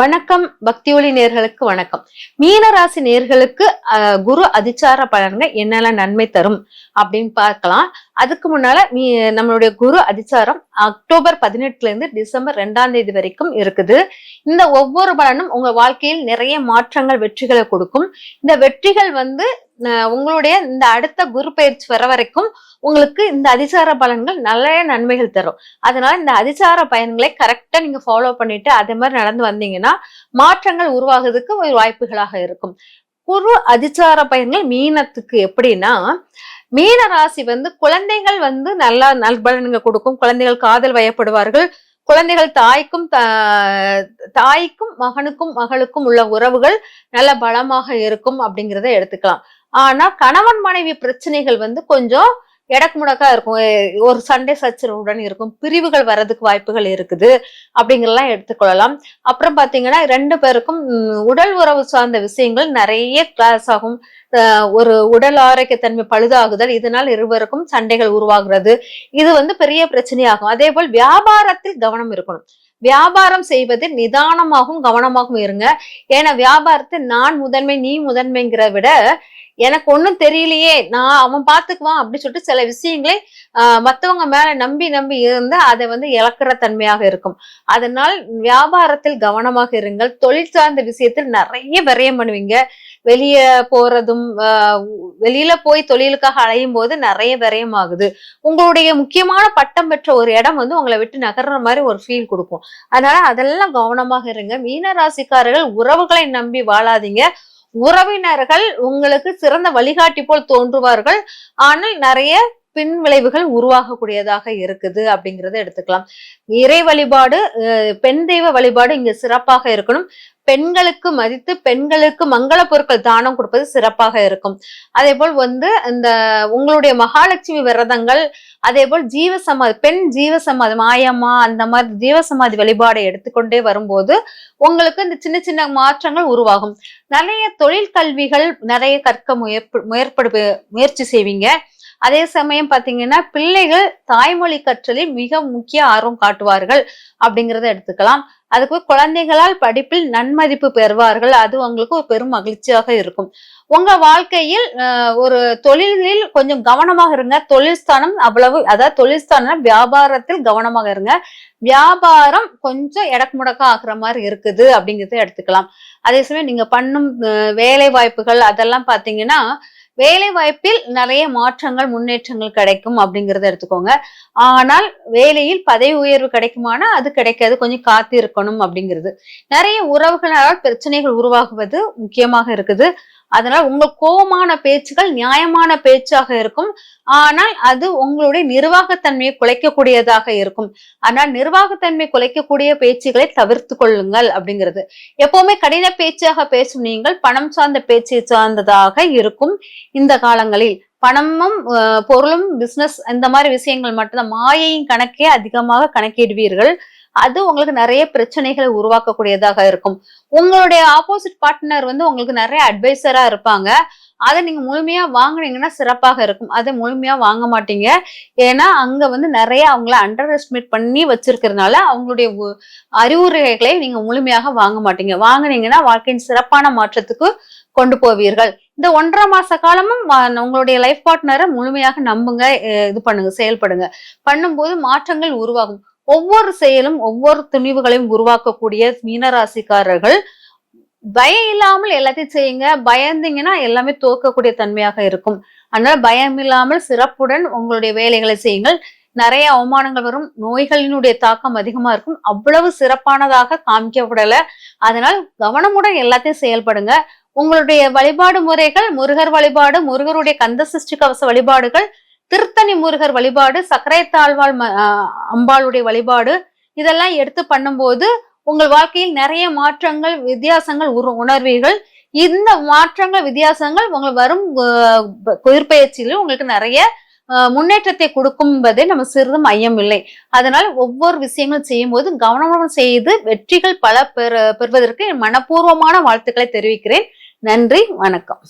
வணக்கம் பக்தி ஒளி நேர்களுக்கு வணக்கம். மீனராசி நேர்களுக்கு குரு அதிச்சார பலன்கள் என்னெல்லாம் நன்மை தரும் அப்படின்னு பார்க்கலாம். அதுக்கு முன்னால மீ நம்மளுடைய குரு அதிச்சாரம் அக்டோபர் பதினெட்டுல இருந்து டிசம்பர் ரெண்டாம் தேதி வரைக்கும் இருக்குது. இந்த ஒவ்வொரு பலனும் உங்க வாழ்க்கையில் நிறைய மாற்றங்கள் வெற்றிகளை கொடுக்கும். இந்த வெற்றிகள் வந்து உங்களுடைய இந்த அடுத்த குரு பயிற்சி வர வரைக்கும் உங்களுக்கு இந்த அதிசார பலன்கள் நிறைய நன்மைகள் தரும். அதனால இந்த அதிசார பயன்களை கரெக்டா நீங்க ஃபாலோ பண்ணிட்டு அதே மாதிரி நடந்து வந்தீங்கன்னா மாற்றங்கள் உருவாகுறதுக்கு ஒரு வாய்ப்புகளாக இருக்கும். குரு அதிசார பயன்கள் மீனத்துக்கு எப்படின்னா மீன ராசி வந்து குழந்தைகள் வந்து நல்லா நல்பலன்கள் கொடுக்கும். குழந்தைகள் காதல் வயப்படுவார்கள். குழந்தைகள் தாய்க்கும் தாய்க்கும் மகனுக்கும் மகளுக்கும் உள்ள உறவுகள் நல்ல பலமாக இருக்கும் அப்படிங்கிறத எடுத்துக்கலாம். ஆனா கணவன் மனைவி பிரச்சனைகள் வந்து கொஞ்சம் எடக்கு முடக்கா இருக்கும். ஒரு சண்டை சச்சரவுடன் இருக்கும். பிரிவுகள் வர்றதுக்கு வாய்ப்புகள் இருக்குது. அப்படிங்கிறலாம் எடுத்துக்கொள்ளலாம். அப்புறம் பாத்தீங்கன்னா ரெண்டு பேருக்கும் உடல் உறவு சார்ந்த விஷயங்கள் நிறைய கிளாஸ் ஆகும். ஒரு உடல் ஆரோக்கியத்தன்மை பழுதாகுதல் இதனால் இருவருக்கும் சண்டைகள் உருவாகிறது. இது வந்து பெரிய பிரச்சனையாகும். அதே போல் வியாபாரத்தில் கவனம் இருக்கணும். வியாபாரம் செய்வது நிதானமாகவும் கவனமாகவும் இருங்க. ஏன்னா வியாபாரத்தை நான் முதன்மை நீ முதன்மைங்கிறத விட எனக்கு ஒன்றும் தெரியலையே நான் அவன் பார்த்துக்குவான் அப்படின்னு சொல்லிட்டு சில விஷயங்களை ஆஹ் மத்தவங்க மேல நம்பி நம்பி இருந்து அதை வந்து இழக்கிற தன்மையாக இருக்கும். அதனால் வியாபாரத்தில் கவனமாக இருங்கள். தொழில் சார்ந்த விஷயத்தில் நிறைய விரயம் பண்ணுவீங்க. வெளியே போறதும் வெளியில போய் தொழிலுக்காக அலையும் போது நிறைய விரயம் ஆகுது. உங்களுடைய முக்கியமான பட்டம் பெற்ற ஒரு இடம் வந்து உங்களை விட்டு நகர்ற மாதிரி ஒரு ஃபீல் கொடுக்கும். அதனால அதெல்லாம் கவனமாக இருங்க. மீன ராசிக்காரர்கள் உறவுகளை நம்பி வாழாதீங்க. உறவினர்கள் உங்களுக்கு சிறந்த வழிகாட்டி போல் தோன்றுவார்கள். ஆனால் நிறைய பின் விளைவுகள் உருவாகக்கூடியதாக இருக்குது அப்படிங்கிறத எடுத்துக்கலாம். இறை வழிபாடு அஹ் பெண் தெய்வ வழிபாடு இங்க சிறப்பாக இருக்கணும். பெண்களுக்கு மதித்து பெண்களுக்கு மங்கள பொருட்கள் தானம் கொடுப்பது சிறப்பாக இருக்கும். அதே போல் வந்து இந்த உங்களுடைய மகாலட்சுமி விரதங்கள் அதே போல் ஜீவசமாதி பெண் ஜீவசமாதி மாயம்மா அந்த மாதிரி ஜீவசமாதி வழிபாடை எடுத்துக்கொண்டே வரும்போது உங்களுக்கு இந்த சின்ன சின்ன மாற்றங்கள் உருவாகும். நிறைய தொழில் கல்விகள் நிறைய கற்க முயற்ப முயற்படு முயற்சி செய்வீங்க. அதே சமயம் பாத்தீங்கன்னா பிள்ளைகள் தாய்மொழி கற்றலில் மிக முக்கிய ஆர்வம் காட்டுவார்கள் அப்படிங்கிறத எடுத்துக்கலாம். அதுக்கு குழந்தைகளால் படிப்பில் நன்மதிப்பு பெறுவார்கள். அது உங்களுக்கு ஒரு பெரும் மகிழ்ச்சியாக இருக்கும். உங்க வாழ்க்கையில் ஒரு தொழிலில் கொஞ்சம் கவனமாக இருங்க. தொழில் ஸ்தானம் அவ்வளவு அதாவது தொழில் ஸ்தானம் வியாபாரத்தில் கவனமாக இருங்க. வியாபாரம் கொஞ்சம் எடக்கு முடக்கா ஆகுற மாதிரி இருக்குது அப்படிங்கிறத எடுத்துக்கலாம். அதே சமயம் நீங்க பண்ணும் வேலை வாய்ப்புகள் அதெல்லாம் பாத்தீங்கன்னா வேலை வாய்ப்பில் நிறைய மாற்றங்கள் முன்னேற்றங்கள் கிடைக்கும் அப்படிங்கிறத எடுத்துக்கோங்க. ஆனால் வேலையில் பதவி உயர்வு கிடைக்குமானா அது கிடைக்காது. கொஞ்சம் காத்து இருக்கணும் அப்படிங்கிறது. நிறைய உறவுகளால் பிரச்சனைகள் உருவாகுவது முக்கியமாக இருக்குது. அதனால் உங்கள் கோபமான பேச்சுகள் நியாயமான பேச்சாக இருக்கும். ஆனால் அது உங்களுடைய நிர்வாகத்தன்மையை குலைக்கக்கூடியதாக இருக்கும். ஆனால் நிர்வாகத்தன்மை குலைக்கக்கூடிய பேச்சுகளை தவிர்த்து கொள்ளுங்கள் அப்படிங்கிறது. எப்பவுமே கடின பேச்சாக பேசும் நீங்கள் பணம் சார்ந்த பேச்சை சார்ந்ததாக இருக்கும் இந்த காலங்களில். பணமும் பொருளும் பிசினஸ் இந்த மாதிரி விஷயங்கள் மட்டும்தான். மாயையின் கணக்கே அதிகமாக கணக்கிடுவீர்கள். அது உங்களுக்கு நிறைய பிரச்சனைகளை உருவாக்கக்கூடியதாக இருக்கும். உங்களுடைய ஆப்போசிட் பார்ட்னர் வந்து உங்களுக்கு நிறைய அட்வைசரா இருப்பாங்க. அதை நீங்க முழுமையா வாங்குனீங்கன்னா சிறப்பாக இருக்கும். அதை முழுமையா வாங்க மாட்டீங்க. ஏன்னா அங்க வந்து நிறைய அவங்கள அண்டர் எஸ்டிமேட் பண்ணி வச்சிருக்கிறதுனால அவங்களுடைய அறிவுரைகளை நீங்க முழுமையாக வாங்க மாட்டீங்க. வாங்குனீங்கன்னா வாழ்க்கையின் சிறப்பான மாற்றத்துக்கு கொண்டு போவீர்கள். இந்த ஒன்றரை மாச காலமும் உங்களுடைய லைஃப் பார்ட்னரை முழுமையாக நம்புங்க இது பண்ணுங்க செயல்படுங்க. பண்ணும்போது மாற்றங்கள் உருவாகும். ஒவ்வொரு செயலும் ஒவ்வொரு துணிவுகளையும் உருவாக்கக்கூடிய மீனராசிக்காரர்கள் பயம் இல்லாமல் எல்லாத்தையும் செய்யுங்க. பயந்தீங்கன்னா எல்லாமே தோக்கக்கூடிய தன்மையாக இருக்கும். அதனால பயம் இல்லாமல் சிறப்புடன் உங்களுடைய வேலைகளை செய்யுங்கள். நிறைய அவமானங்கள் வரும். நோய்களினுடைய தாக்கம் அதிகமா இருக்கும். அவ்வளவு சிறப்பானதாக காமிக்கப்படல அதனால் கவனமுடன் எல்லாத்தையும் செயல்படுங்க. உங்களுடைய வழிபாடு முறைகள் முருகர் வழிபாடு முருகருடைய கந்த சிருஷ்டி கவச வழிபாடுகள் திருத்தணி முருகர் வழிபாடு சக்கரைத்தாழ்வாள் ம- அம்பாளுடைய வழிபாடு இதெல்லாம் எடுத்து பண்ணும்போது உங்கள் வாழ்க்கையில் நிறைய மாற்றங்கள் வித்தியாசங்கள் உரு- உணர்வீர்கள். இந்த மாற்றங்கள் வித்தியாசங்கள் உங்கள் வரும் ஆஹ் உங்களுக்கு நிறைய முன்னேற்றத்தை கொடுக்கும் என்பதே நம்ம சிறிதும் ஐயம் இல்லை. அதனால் ஒவ்வொரு விஷயங்களும் செய்யும் போது கவனமுடன் செய்து வெற்றிகள் பல பெறுவதற்கு மனப்பூர்வமான வாழ்த்துக்களை தெரிவிக்கிறேன். நன்றி வணக்கம்.